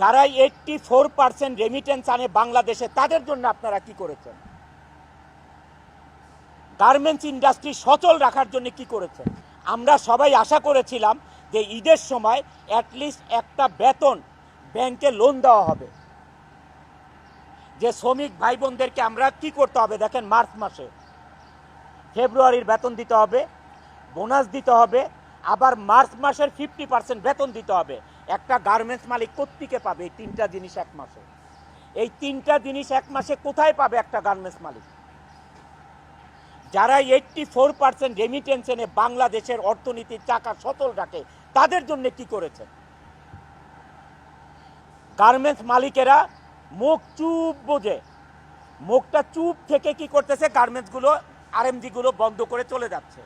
যারা eighty four percent remittance আনে বাংলাদেশে, তাদের জন্য আপনারা কি করেছেন? গার্মেন্টস ইন্ডাস্ট্রি সচল রাখার জন্য কি করেছেন? আমরা সবাই আশা করেছিলাম যে ঈদের সময় অ্যাটলিস্ট একটা বেতন ব্যাংকে লোন দেওয়া হবে। যে শ্রমিক ভাই বোনদেরকে আমরা কি করতে হবে? দেখেন মার্চ মাসে। ফেব্রুয়ারির বেতন দিতে হবে বোনাস দিতে হবে, আবার মার্চ মাসের ফিফটি পার্সেন্ট বেতন দিতে হবে। একটা গার্মেন্টস মালিক কোত্থেকে পাবে? এই তিনটা জিনিস এক মাসে। এই তিনটা জিনিস এক মাসে কোথায় পাবে একটা গার্মেন্টস মালিক? যারা এইটটি ফোর পার্সেন্ট রেমিটেন্স এনে বাংলাদেশের অর্থনীতির চাকা সচল রাখে, তাদের জন্য কি করেছে? গার্মেন্টস মালিকেরা মুখ চুপ বোঝে। মুখটা চুপ থেকে কি করতেছে? গার্মেন্টসগুলো আরএমজিগুলো বন্ধ করে চলে যাচ্ছে।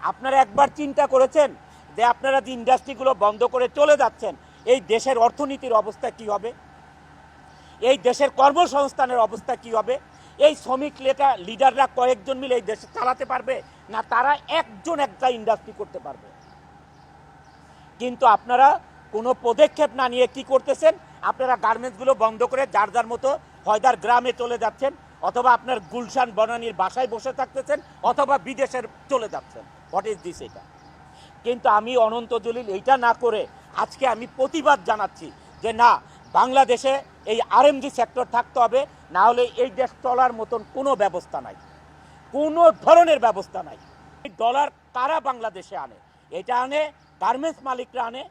আপনারা একবার চিন্তা করেছেন? যে আপনারা যে ইন্ডাস্ট্রিগুলো বন্ধ করে চলে যাচ্ছেন, এই দেশের অর্থনীতির অবস্থা কি হবে? এই দেশের কর্মসংস্থানের অবস্থা কি হবে? এই শ্রমিক লেটা লিডাররা কয়েকজন মিলে এই দেশ চালাতে পারবে, না তারা একজন একটা ইন্ডাস্ট্রি করতে পারবে? কিন্তু আপনারা কোনো পদক্ষেপ না নিয়ে কি করতেছেন? আপনারা গার্মেন্টসগুলো বন্ধ করে যার যার মতো হয়দার গ্রামে চলে যাচ্ছেন, অথবা আপনার গুলশান, বনানির বাসায় বসে থাকতেছেন, অথবা বিদেশের চলে যাচ্ছেন। হোয়াট ইজ দিস এটা? কিন্তু আমি অনন্ত জলিল এইটা না করে আজকে আমি প্রতিবাদ জানাচ্ছি যে না, বাংলাদেশে এই আরএমজি সেক্টর থাকতে হবে, না হলে এই দেশ চলার মতন কোনো ব্যবস্থা নাই। কোনো ধরনের ব্যবস্থা নাই। এই ডলার কারা বাংলাদেশে আনে? এটা আনে গার্মেন্টস মালিকরা আনে,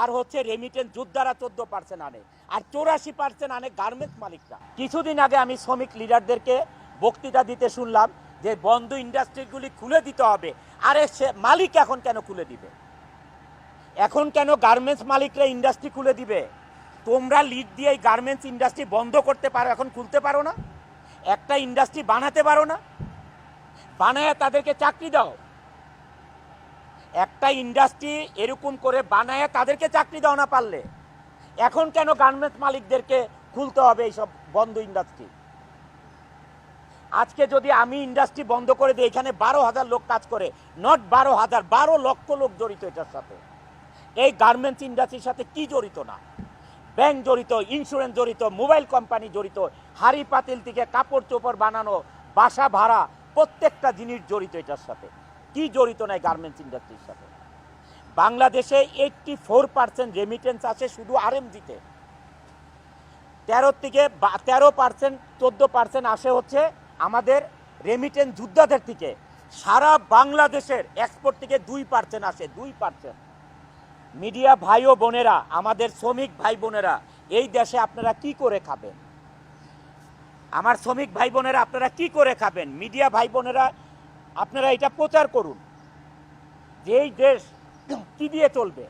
আর হচ্ছে রেমিটেন্স যোদ্ধারা চোদ্দ পার্সেন্ট আনে, আর চৌরাশি পার্সেন্ট আনে গার্মেন্টস মালিকরা। কিছুদিন আগে আমি শ্রমিক লিডারদেরকে বক্তৃতা দিতে শুনলাম যে বন্ধ ইন্ডাস্ট্রিগুলি খুলে দিতে হবে, আরে সে মালিক এখন কেন খুলে দিবে? এখন কেন গার্মেন্টস মালিকরা ইন্ডাস্ট্রি খুলে দিবে? তোমরা লিড দিয়ে এই গার্মেন্টস ইন্ডাস্ট্রি বন্ধ করতে পারো, এখন খুলতে পারো না? একটা ইন্ডাস্ট্রি বানাতে পারো না? বানায় তাদেরকে চাকরি দাও। একটা ইন্ডাস্ট্রি এরকম করে বানায় তাদেরকে চাকরি দাও না পারলে। এখন কেন গার্মেন্টস মালিকদেরকে খুলতে হবে এইসব বন্ধ ইন্ডাস্ট্রি? আজকে যদি আমি ইন্ডাস্ট্রি বন্ধ করে দিই, এখানে বারো হাজার লোক কাজ করে নট বারো হাজার, বারো লক্ষ লোক জড়িত এটার সাথে। এই গার্মেন্টস ইন্ডাস্ট্রির সাথে কি জড়িত না? ব্যাংক জড়িত ইন্স্যুরেন্স জড়িত মোবাইল কোম্পানি জড়িত, হাড়ি পাতিল থেকে কাপড় চোপড় বানানো, বাসা ভাড়া, প্রত্যেকটা জিনিস জড়িত এটার সাথে। কি জড়িত নাই গার্মেন্টস ইন্ডাস্ট্রির সাথে? বাংলাদেশে এইটটি ফোর পার্সেন্ট রেমিটেন্স আছে শুধু আর আরএমজিতে তেরো থেকে তেরো পার্সেন্ট চোদ্দ পার্সেন্ট আসে হচ্ছে আমাদের রেমিটেন্স যোদ্ধাদের থেকে সারা বাংলাদেশের এক্সপোর্ট থেকে দুই পার্সেন্ট আসে, দুই পার্সেন্ট মিডিয়া ভাই ও বোনেরা, আমাদের শ্রমিক ভাই বোনেরা, এই দেশে আপনারা কি করে খাবেন? আমার শ্রমিক ভাই বোনেরা, আপনারা কি করে খাবেন? মিডিয়া ভাই বোনেরা, আপনারা এটা প্রচার করুন। যে এই দেশ কি দিয়ে চলবে?